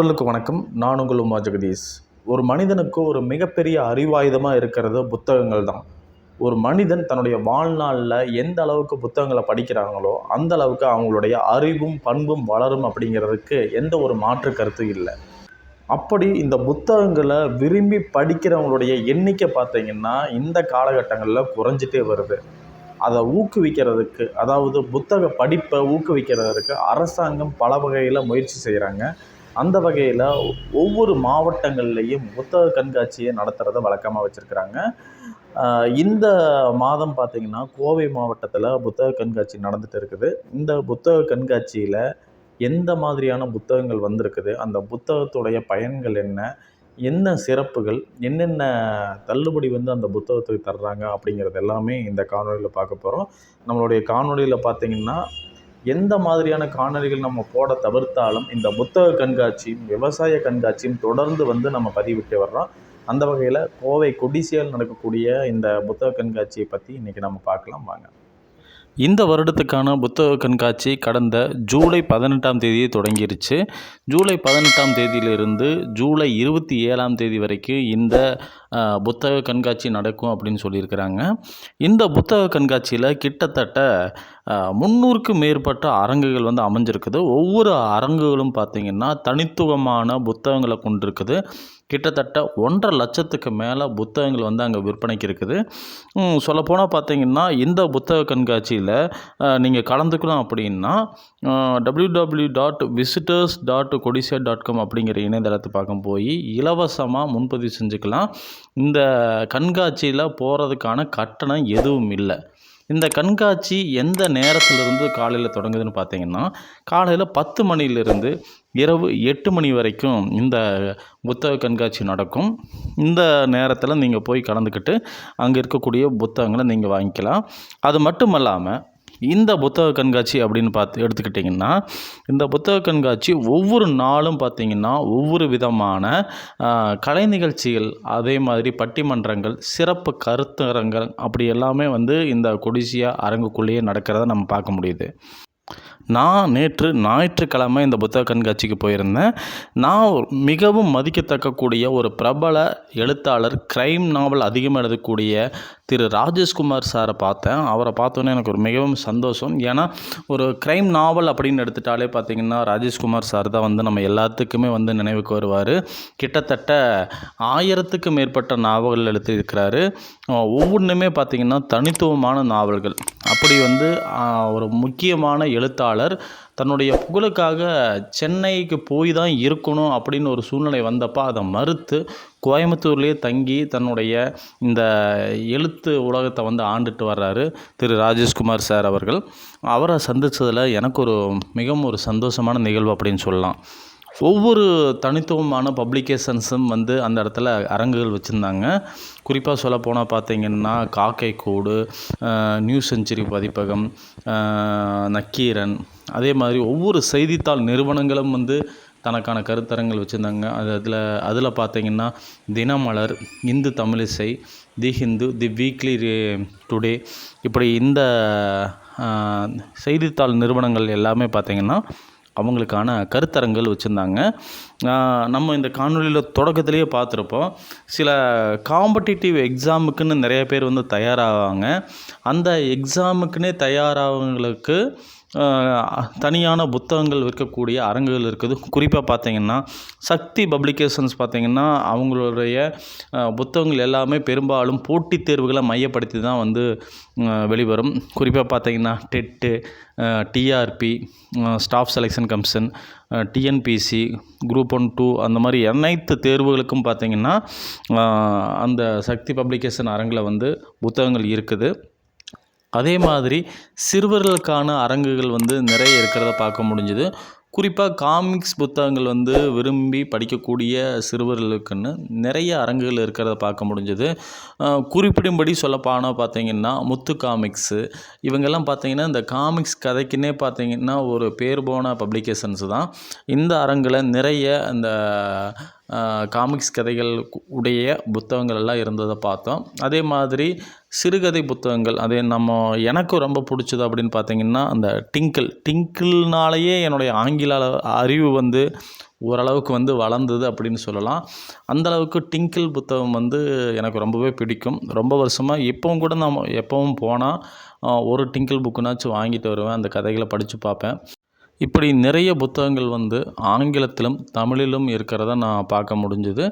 நண்பர்களுக்கு வணக்கம். நான் உங்கள் உமா ஜெகதீஷ். ஒரு மனிதனுக்கு ஒரு மிகப்பெரிய அறிவாயுதமாக இருக்கிறது புத்தகங்கள் தான். ஒரு மனிதன் தன்னுடைய வாழ்நாளில் எந்த அளவுக்கு புத்தகங்களை படிக்கிறாங்களோ அந்த அளவுக்கு அவங்களுடைய அறிவும் பண்பும் வளரும் அப்படிங்கிறதுக்கு எந்த ஒரு மாற்று கருத்தும் இல்லை. அப்படி இந்த புத்தகங்களை விரும்பி படிக்கிறவங்களுடைய எண்ணிக்கை பார்த்தீங்கன்னா இந்த காலகட்டங்களில் குறைஞ்சிட்டே வருது. அதை ஊக்குவிக்கிறதுக்கு அதாவது புத்தக படிப்பை ஊக்குவிக்கிறதுக்கு அரசாங்கம் பல வகையில் முயற்சி செய்கிறாங்க அந்த வகையில் ஒவ்வொரு மாவட்டங்கள்லேயும் புத்தக கண்காட்சியை நடத்துகிறத வழக்கமாக வச்சுருக்கிறாங்க. இந்த மாதம் பார்த்திங்கன்னா கோவை மாவட்டத்தில் புத்தக கண்காட்சி நடந்துகிட்டு இருக்குது. இந்த புத்தக கண்காட்சியில் எந்த மாதிரியான புத்தகங்கள் வந்திருக்குது? அந்த புத்தகத்துடைய பயன்கள் என்ன? என்ன சிறப்புகள்? என்னென்ன தள்ளுபடி வந்து அந்த புத்தகத்துக்கு தர்றாங்க? அப்படிங்கிறது எல்லாமே இந்த காணொலியில் பார்க்க போகிறோம் நம்மளுடைய காணொலியில் பார்த்திங்கன்னா எந்த மாதிரியான காணொலிகள் நம்ம போட தவிர்த்தாலும் இந்த புத்தக கண்காட்சியும் விவசாய கண்காட்சியும் தொடர்ந்து வந்து நம்ம பதிவிட்டு வர்றோம். அந்த வகையில் கோவை கொடிசியால் நடக்கக்கூடிய இந்த புத்தக கண்காட்சியை பற்றி இன்றைக்கி நம்ம பார்க்கலாம். வாங்க. இந்த வருடத்துக்கான புத்தக கண்காட்சி கடந்த ஜூலை பதினெட்டாம் தேதியே தொடங்கிருச்சு. ஜூலை பதினெட்டாம் தேதியிலிருந்து ஜூலை இருபத்தி ஏழாம் தேதி வரைக்கும் இந்த புத்தக கண்காட்சி நடக்கும் அப்படின்னு சொல்லியிருக்கிறாங்க. இந்த புத்தக கண்காட்சியில் கிட்டத்தட்ட முந்நூறுக்கு மேற்பட்ட அரங்குகள் வந்து அமைஞ்சிருக்குது. ஒவ்வொரு அரங்குகளும் பார்த்திங்கன்னா தனித்துவமான புத்தகங்களை கொண்டிருக்குது. கிட்டத்தட்ட ஒன்றரை லட்சத்துக்கு மேலே புத்தகங்கள் வந்து அங்கே விற்பனைக்கு இருக்குது. சொல்லப்போனால் பார்த்தீங்கன்னா இந்த புத்தக கண்காட்சியில் நீங்கள் கலந்துக்கணும் அப்படின்னா W W dot visitors dot Codissia dot com அப்படிங்கிற இணையதளத்தை பார்க்க போய் இலவசமாக முன்பதிவு செஞ்சுக்கலாம். இந்த கண்காட்சியில் போகிறதுக்கான கட்டணம் எதுவும் இல்லை. இந்த கண்காட்சி எந்த நேரத்திலிருந்து காலையில் தொடங்குதுன்னு பார்த்தீங்கன்னா காலையில் பத்து மணிலிருந்து இரவு எட்டு மணி வரைக்கும் இந்த புத்தக கண்காட்சி நடக்கும். இந்த நேரத்தில் நீங்கள் போய் கலந்துக்கிட்டு அங்கே இருக்கக்கூடிய புத்தகங்களை நீங்கள் வாங்கிக்கலாம். அது மட்டும் இல்லாமல் இந்த புத்தக கண்காட்சி அப்படின்னு பார்த்து எடுத்துக்கிட்டிங்கன்னா இந்த புத்தக கண்காட்சி ஒவ்வொரு நாளும் பார்த்திங்கன்னா ஒவ்வொரு விதமான கலை நிகழ்ச்சிகள் அதே மாதிரி பட்டிமன்றங்கள் சிறப்பு கருத்தரங்கள் அப்படி எல்லாமே வந்து இந்த கொடிசியா அரங்குக்குள்ளேயே நடக்கிறத நம்ம பார்க்க முடியுது. நான் நேற்று ஞாயிற்றுக்கிழமை இந்த புத்தக கண்காட்சிக்கு போயிருந்தேன். நான் மிகவும் மதிக்கத்தக்கக்கூடிய ஒரு பிரபல எழுத்தாளர் க்ரைம் நாவல் அதிகமாக எழுதக்கூடிய திரு ராஜேஷ்குமார் சாரை பார்த்தேன். அவரை பார்த்தோன்னே எனக்கு ஒரு மிகவும் சந்தோஷம். ஏன்னா ஒரு க்ரைம் நாவல் அப்படின்னு எடுத்துட்டாலே பார்த்திங்கன்னா ராஜேஷ்குமார் சார் தான் வந்து நம்ம எல்லாத்துக்குமே வந்து நினைவுக்கு வருவார். கிட்டத்தட்ட ஆயிரத்துக்கும் மேற்பட்ட நாவல்கள் எழுதியிருக்கிறாரு. ஒவ்வொன்றுமே பார்த்திங்கன்னா தனித்துவமான நாவல்கள். அப்படி வந்து ஒரு முக்கியமான எழுத்தாளர் தன்னுடைய புகழுக்காக சென்னைக்கு போய் தான் இருக்கணும் அப்படின்னு ஒரு சூழ்நிலை வந்தப்போ அதை மறுத்து கோயம்புத்தூர்லேயே தங்கி தன்னுடைய இந்த எழுத்து உலகத்தை வந்து ஆண்டுட்டு வர்றாரு திரு ராஜேஷ்குமார் சார் அவர்கள். அவரை சந்தித்ததில் எனக்கு ஒரு மிகவும் ஒரு சந்தோஷமான நிகழ்வு அப்படின்னு சொல்லலாம். ஒவ்வொரு தனித்துவமான பப்ளிகேஷன்ஸும் வந்து அந்த இடத்துல அரங்குகள் வச்சுருந்தாங்க. குறிப்பாக சொல்ல போனால் பார்த்தீங்கன்னா காக்கை கூடு நியூ செஞ்சுரி பதிப்பகம் நக்கீரன் அதே மாதிரி ஒவ்வொரு செய்தித்தாள் நிறுவனங்களும் வந்து தனக்கான கருத்தரங்கள் வச்சுருந்தாங்க. அது அதில் அதில் பார்த்தீங்கன்னா Dinamalar Hindu Tamilisai the Hindu the weekly today இப்படி இந்த செய்தித்தாள் நிறுவனங்கள் எல்லாமே பார்த்திங்கன்னா அவங்களுக்கான கருத்தரங்கள் வச்சுருந்தாங்க. நம்ம இந்த காணொலியில் தொடக்கத்திலேயே பார்த்துருப்போம். சில காம்படிட்டிவ் எக்ஸாமுக்குன்னு நிறைய பேர் வந்து தயாராவாங்க. அந்த எக்ஸாமுக்குன்னே தயாராகவங்களுக்கு தனியான புத்தகங்கள் விற்கக்கூடிய அரங்குகள் இருக்குது. குறிப்பாக பார்த்திங்கன்னா சக்தி பப்ளிகேஷன்ஸ் பார்த்திங்கன்னா அவங்களுடைய புத்தகங்கள் எல்லாமே பெரும்பாலும் போட்டித் தேர்வுகளை மையப்படுத்தி தான் வந்து வெளிவரும். குறிப்பாக பார்த்திங்கன்னா TET TRB staff selection commission TNPSC group one two அந்த மாதிரி அனைத்து தேர்வுகளுக்கும் பார்த்திங்கன்னா அந்த சக்தி பப்ளிகேஷன் அரங்கில் வந்து புத்தகங்கள் இருக்குது. அதே மாதிரி சிறுவர்களுக்கான அரங்குகள் வந்து நிறைய இருக்கிறத பார்க்க முடிஞ்சுது. குறிப்பாக காமிக்ஸ் புத்தகங்கள் வந்து விரும்பி படிக்கக்கூடிய சிறுவர்களுக்குன்னு நிறைய அரங்குகள் இருக்கிறத பார்க்க முடிஞ்சது. குறிப்பிடும்படி சொல்லப்பான பார்த்தீங்கன்னா முத்து காமிக்ஸு இவங்கெல்லாம் பார்த்தீங்கன்னா இந்த காமிக்ஸ் கதைக்குன்னே பார்த்தீங்கன்னா ஒரு பேர் போன பப்ளிகேஷன்ஸ் தான். இந்த அரங்கில் நிறைய அந்த காமிக்ஸ் கதைகள் உடைய புத்தகங்கள் எல்லாம் இருந்ததை பார்த்தோம். அதே மாதிரி சிறுகதை புத்தகங்கள் அது நம்ம எனக்கு ரொம்ப பிடிச்சது அப்படின்னு பார்த்தீங்கன்னா அந்த டிங்கிள். டிங்கிள்னாலேயே என்னுடைய ஆங்கில அறிவு வந்து ஓரளவுக்கு வந்து வளர்ந்தது அப்படின்னு சொல்லலாம். அந்தளவுக்கு டிங்கிள் புத்தகம் வந்து எனக்கு ரொம்பவே பிடிக்கும். ரொம்ப வருஷமாக இப்போவும் கூட நான் எப்போவும் போனால் ஒரு டிங்கிள் புக்குனாச்சும் வாங்கிட்டு வருவேன். அந்த கதைகளை படித்து பார்ப்பேன். இப்படி நிறைய புத்தகங்கள் வந்து ஆங்கிலத்திலும் தமிழிலும் இருக்கிறத நான் பார்க்க முடிஞ்சுது.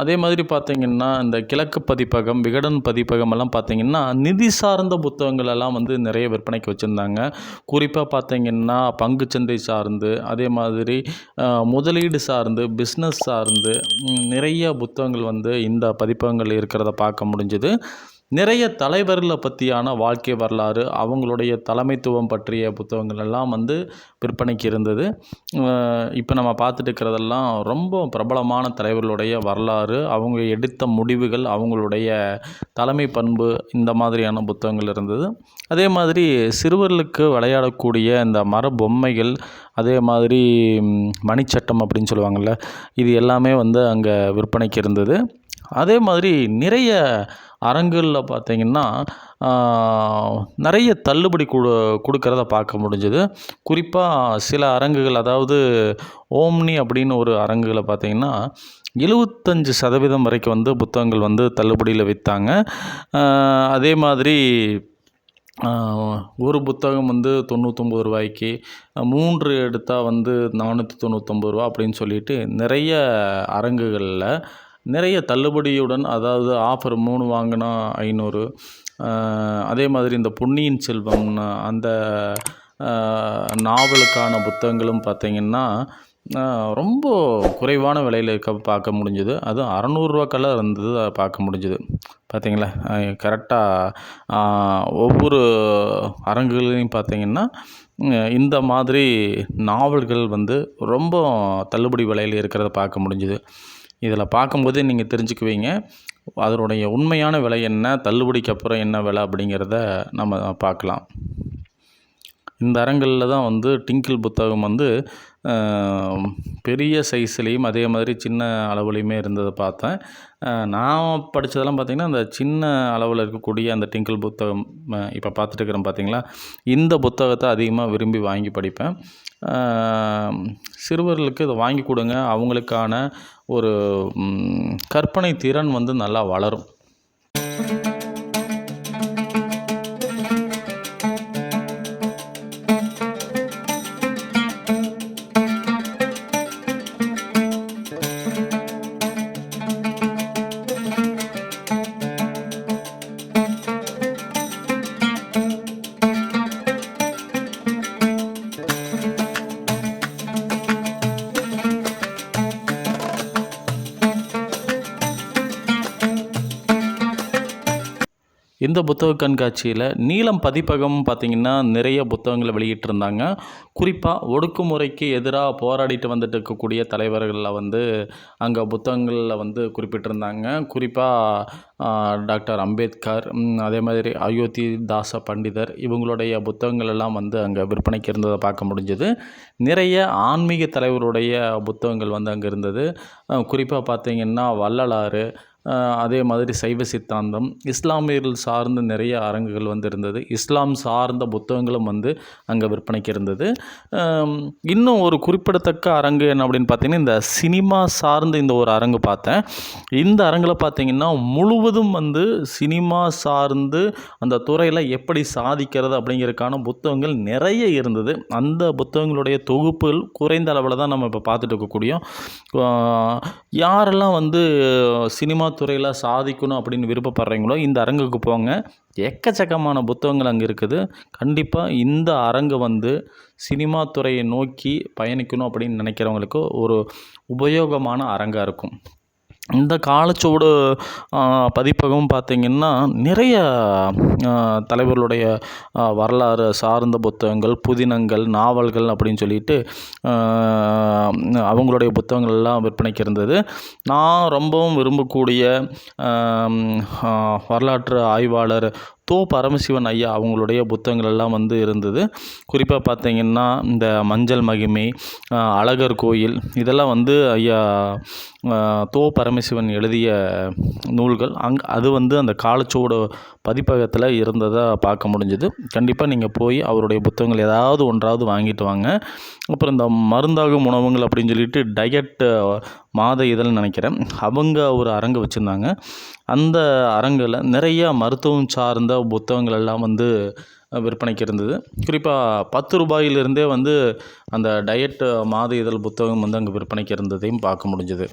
அதே மாதிரி பார்த்திங்கன்னா இந்த கிழக்கு பதிப்பகம் விகடன் பதிப்பகம் எல்லாம் பார்த்திங்கன்னா நிதி சார்ந்த புத்தகங்கள் எல்லாம் வந்து நிறைய விற்பனைக்கு வச்சுருந்தாங்க. குறிப்பாக பார்த்திங்கன்னா பங்குச்சந்தை சார்ந்து அதே மாதிரி முதலீடு சார்ந்து பிஸ்னஸ் சார்ந்து நிறைய புத்தகங்கள் வந்து இந்த பதிப்பகங்கள் இருக்கிறத பார்க்க முடிஞ்சுது. நிறைய தலைவர்களை பற்றியான வாழ்க்கை வரலாறு அவங்களுடைய தலைமைத்துவம் பற்றிய புத்தகங்கள் எல்லாம் வந்து விற்பனைக்கு இருந்தது. இப்போ நம்ம பார்த்துட்டு இருக்கிறதெல்லாம் ரொம்ப பிரபலமான தலைவர்களுடைய வரலாறு அவங்க எடுத்த முடிவுகள் அவங்களுடைய தலைமை பண்பு இந்த மாதிரியான புத்தகங்கள் இருந்தது. அதே மாதிரி சிறுவர்களுக்கு விளையாடக்கூடிய இந்த மர பொம்மைகள் அதே மாதிரி மணிச்சட்டம் அப்படின்னு சொல்லுவாங்கள்ல இது எல்லாமே வந்து அங்கே விற்பனைக்கு இருந்தது. அதே மாதிரி நிறைய அரங்குகளில் பார்த்தீங்கன்னா நிறைய தள்ளுபடி கொடு கொடுக்கறத பார்க்க முடிஞ்சது. குறிப்பாக சில அரங்குகள் அதாவது ஓம்னி அப்படின்னு ஒரு அரங்குகளை பார்த்தீங்கன்னா எழுபத்தஞ்சி சதவீதம் வரைக்கும் வந்து புத்தகங்கள் வந்து தள்ளுபடியில் விற்றாங்க அதே மாதிரி ஒரு புத்தகம் வந்து தொண்ணூற்றொம்பது ரூபாய்க்கு மூன்று எடுத்தால் வந்து நானூற்றி தொண்ணூற்றொம்பது ரூபா அப்படின்னு சொல்லிட்டு நிறைய அரங்குகளில் நிறைய தள்ளுபடியுடன் அதாவது ஆஃபர் மூணு வாங்கினா ஐநூறு. அதே மாதிரி இந்த பொன்னியின் செல்வம் அந்த நாவலுக்கான புத்தகங்களும் பார்த்திங்கன்னா ரொம்ப குறைவான விலையில் இருக்க பார்க்க முடிஞ்சுது. அதுவும் அறநூறுவாக்கெல்லாம் இருந்தது பார்க்க முடிஞ்சுது. பார்த்திங்களா கரெக்டாக ஒவ்வொரு அரங்குகளையும் பார்த்தீங்கன்னா இந்த மாதிரி நாவல்கள் வந்து ரொம்ப தள்ளுபடி விலையில் இருக்கிறத பார்க்க முடிஞ்சுது. இதில் பார்க்கும்போது நீங்கள் தெரிஞ்சுக்குவீங்க அதனுடைய உண்மையான விலை என்ன தள்ளுபடிக்கு அப்புறம் என்ன விலை அப்படிங்கிறத நம்ம பார்க்கலாம். இந்த அரங்கலில் தான் வந்து டிங்கிள் புத்தகம் வந்து பெரிய சைஸ்லேயும் அதே மாதிரி சின்ன அளவுலேயுமே இருந்ததை பார்த்தேன். நான் படித்ததெல்லாம் பார்த்திங்கன்னா அந்த சின்ன அளவில் இருக்கக்கூடிய அந்த டிங்கிள் புத்தகம் இப்போ பார்த்துட்டு இருக்கிறேன் பார்த்திங்களா? இந்த புத்தகத்தை அதிகமாக விரும்பி வாங்கி படிப்பேன். சிறுவர்களுக்கு இதை வாங்கி கொடுங்க. அவங்களுக்கான ஒரு கற்பனை திறன் வந்து நல்லா வளரும். இந்த புத்தக கண்காட்சியில் நீலம் பதிப்பகம் பார்த்திங்கன்னா நிறைய புத்தகங்களை வெளியிட்டிருந்தாங்க. குறிப்பாக ஒடுக்குமுறைக்கு எதிராக போராடிட்டு வந்துட்டு இருக்கக்கூடிய தலைவர்களில் வந்து அங்கே புத்தகங்களில் வந்து குறிப்பிட்டிருந்தாங்க. குறிப்பாக டாக்டர் அம்பேத்கர் அதே மாதிரி அயோத்தி தாச பண்டிதர் இவங்களுடைய புத்தகங்கள் எல்லாம் வந்து அங்கே விற்பனைக்கு இருந்ததை பார்க்க முடிஞ்சது. நிறைய ஆன்மீக தலைவருடைய புத்தகங்கள் வந்து அங்கே இருந்தது. குறிப்பாக பார்த்தீங்கன்னா வள்ளலாறு அதே மாதிரி சைவ சித்தாந்தம் இஸ்லாமியர்கள் சார்ந்த நிறைய அரங்குகள் வந்து இருந்தது இஸ்லாம் சார்ந்த புத்தகங்களும் வந்து அங்கே விற்பனைக்கு இருந்தது. இன்னும் ஒரு குறிப்பிடத்தக்க அரங்கு என்ன அப்படின்னு பார்த்தீங்கன்னா இந்த சினிமா சார்ந்த இந்த ஒரு அரங்கு பார்த்தேன். இந்த அரங்கில் பார்த்தீங்கன்னா முழுவதும் வந்து சினிமா சார்ந்து அந்த துறையில் எப்படி சாதிக்கிறது அப்படிங்கிறதுக்கான புத்தகங்கள் நிறைய இருந்தது. அந்த புத்தகங்களுடைய தொகுப்புகள் குறைந்த அளவில் தான் நம்ம இப்போ பார்த்துட்டு இருக்கக்கூடியும் யாரெல்லாம் வந்து சினிமா துறையில் சாதிக்கணும் அப்படின்னு விருப்பப்படுறீங்களோ இந்த அரங்குக்கு போங்க. எக்கச்சக்கமான புத்தகங்கள் அங்கே இருக்குது. கண்டிப்பாக இந்த அரங்கு வந்து சினிமா துறையை நோக்கி பயணிக்கணும் அப்படின்னு நினைக்கிறவங்களுக்கு ஒரு உபயோகமான அரங்காக இருக்கும். இந்த காலச்சுவடு பதிப்பகம் பார்த்திங்கன்னா நிறைய தலைவர்களுடைய வரலாறு சார்ந்த புத்தகங்கள் புதினங்கள் நாவல்கள் அப்படின்னு சொல்லிட்டு அவங்களுடைய புத்தகங்கள் எல்லாம் விற்பனைக்கு இருந்தது. நான் ரொம்பவும் விரும்பக்கூடிய வரலாற்று ஆய்வாளர் தோ பரமசிவன் ஐயா அவங்களுடைய புத்தகங்கள் எல்லாம் வந்து இருந்தது. குறிப்பாக பார்த்தீங்கன்னா இந்த மஞ்சள் மகிமை அழகர் கோயில் இதெல்லாம் வந்து ஐயா தோ பரமசிவன் எழுதிய நூல்கள். அங் அது வந்து அந்த காலச்சுவடு பதிப்பகத்தில் இருந்ததாக பார்க்க முடிஞ்சுது. கண்டிப்பாக நீங்கள் போய் அவருடைய புத்தகங்கள் ஏதாவது ஒன்றாவது வாங்கிட்டு வாங்க. அப்புறம் இந்த மருந்தாகும் உணவுகள் அப்படின்னு சொல்லிட்டு டயட் மாத இதழ்னு நினைக்கிறேன். அவங்க ஒரு அரங்கு வச்சுருந்தாங்க. அந்த அரங்கில் நிறையா மருத்துவம் சார்ந்த புத்தகங்கள் எல்லாம் வந்து விற்பனைக்கு இருந்தது. குறிப்பாக பத்து ரூபாயிலிருந்தே வந்து அந்த டயட் மாத இதழ் புத்தகம் வந்து அங்கே விற்பனைக்கு இருந்ததையும் பார்க்க முடிஞ்சுது.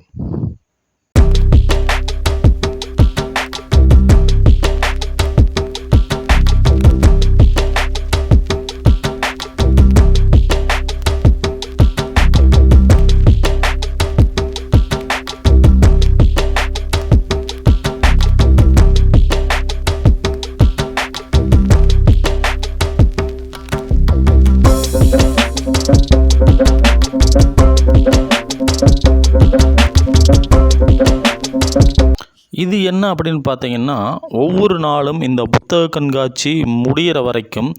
என்ன அப்படின்னு பார்த்தீங்கன்னா ஒவ்வொரு நாளும் இந்த புத்தக கண்காட்சி முடியிற வரைக்கும்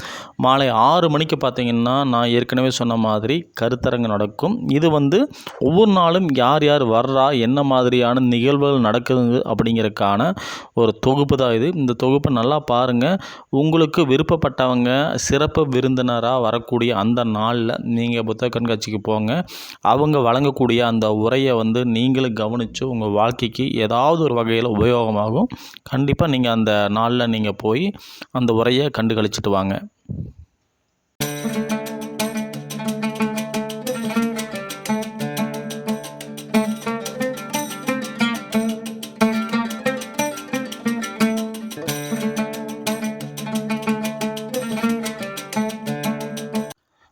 மாலை ஆறு மணிக்கு பார்த்தீங்கன்னா நான் ஏற்கனவே சொன்ன மாதிரி கருத்தரங்கு நடக்கும். இது வந்து ஒவ்வொரு நாளும் யார் யார் வர்றா என்ன மாதிரியான நிகழ்வுகள் நடக்குது அப்படிங்கிறதுக்கான ஒரு தொகுப்பு தான் இது. இந்த தொகுப்பை நல்லா பாருங்கள் உங்களுக்கு விருப்பப்பட்டவங்க சிறப்பு விருந்தினராக வரக்கூடிய அந்த நாளில் நீங்கள் புத்தக கண்காட்சிக்கு போங்க. அவங்க வழங்கக்கூடிய அந்த உரையை வந்து நீங்களும் கவனித்து உங்கள் வாழ்க்கைக்கு ஏதாவது ஒரு வகையில் உபயோகமாகும் கண்டிப்பாக நீங்கள் அந்த நாளில் நீங்கள் போய் அந்த உரையை கண்டு கழிச்சிட்டு வாங்க.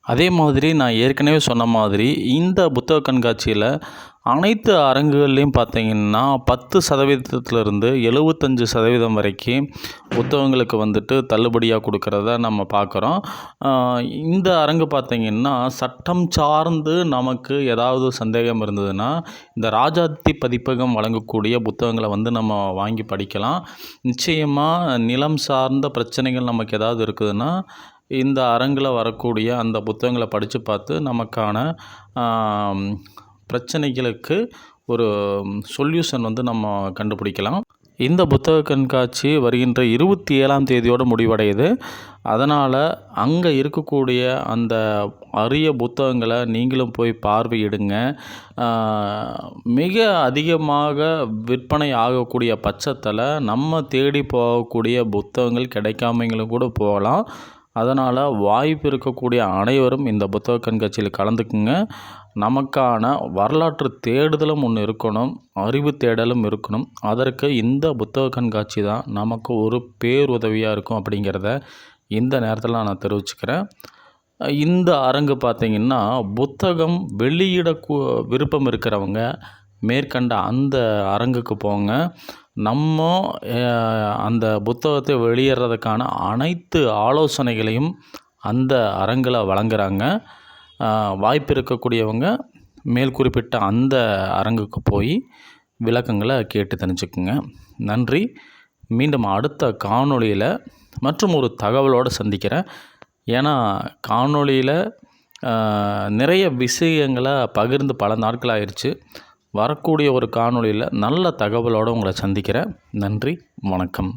அதே மாதிரி நான் ஏற்கனவே சொன்ன மாதிரி இந்த புத்தக கண்காட்சியில் அனைத்து அரங்குகள்லேயும் பார்த்தீங்கன்னா பத்து சதவீதத்துலேருந்து எழுபத்தஞ்சு சதவீதம் வரைக்கும் புத்தகங்களுக்கு வந்துட்டு தள்ளுபடியாக கொடுக்கறத நம்ம பார்க்குறோம். இந்த அரங்கு பார்த்திங்கன்னா சட்டம் சார்ந்து நமக்கு ஏதாவது சந்தேகம் இருந்ததுன்னா இந்த ராஜாத்தி பதிப்பகம் வழங்கக்கூடிய புத்தகங்களை வந்து நம்ம வாங்கி படிக்கலாம். நிச்சயமாக நிலம் சார்ந்த பிரச்சனைகள் நமக்கு ஏதாவது இருக்குதுன்னா இந்த அரங்கில் வரக்கூடிய அந்த புத்தகங்களை படித்து பார்த்து நமக்கான பிரச்சனைகளுக்கு ஒரு சொல்யூஷன் வந்து நம்ம கண்டுபிடிக்கலாம். இந்த புத்தக கண்காட்சி வருகின்ற இருபத்தி ஏழாம் தேதியோடு முடிவடையுது. அதனால் அங்கே இருக்கக்கூடிய அந்த அரிய புத்தகங்களை நீங்களும் போய் பார்வையிடுங்க. மிக அதிகமாக விற்பனை ஆகக்கூடிய பட்சத்தில் நம்ம தேடி போகக்கூடிய புத்தகங்கள் கிடைக்காமங்களும் கூட போகலாம். அதனால் வாய்ப்பு இருக்கக்கூடிய அனைவரும் இந்த புத்தக கண்காட்சியில் கலந்துக்குங்க. நமக்கான வரலாற்று தேடுதலும் ஒன்று இருக்கணும் அறிவு தேடலும் இருக்கணும். அதற்கு இந்த புத்தக கண்காட்சி தான் நமக்கு ஒரு பேருதவியாக இருக்கும் அப்படிங்கிறத இந்த நேரத்தில் நான் தெரிவிச்சுக்கிறேன். இந்த அரங்கு பார்த்திங்கன்னா புத்தகம் வெளியிட விருப்பம் இருக்கிறவங்க மேற்கண்ட அந்த அரங்குக்கு போங்க. நம்ம அந்த புத்தகத்தை வெளியிடுறதுக்கான அனைத்து ஆலோசனைகளையும் அந்த அரங்கில் வழங்குகிறாங்க வாய்ப்பு இருக்கக்கூடியவங்க மேல் குறிப்பிட்ட அந்த அரங்குக்கு போய் விளக்கங்களை கேட்டு தெரிஞ்சுக்குங்க. நன்றி. மீண்டும் அடுத்த காணொளியில் மற்றும் ஒரு தகவலோடு சந்திக்கிறேன். ஏன்னா காணொளியில் நிறைய விஷயங்களை பகிர்ந்து பல நாட்கள் ஆயிடுச்சு வரக்கூடிய ஒரு காணொளியில் நல்ல தகவலோடு உங்களை சந்திக்கிறேன். நன்றி வணக்கம்.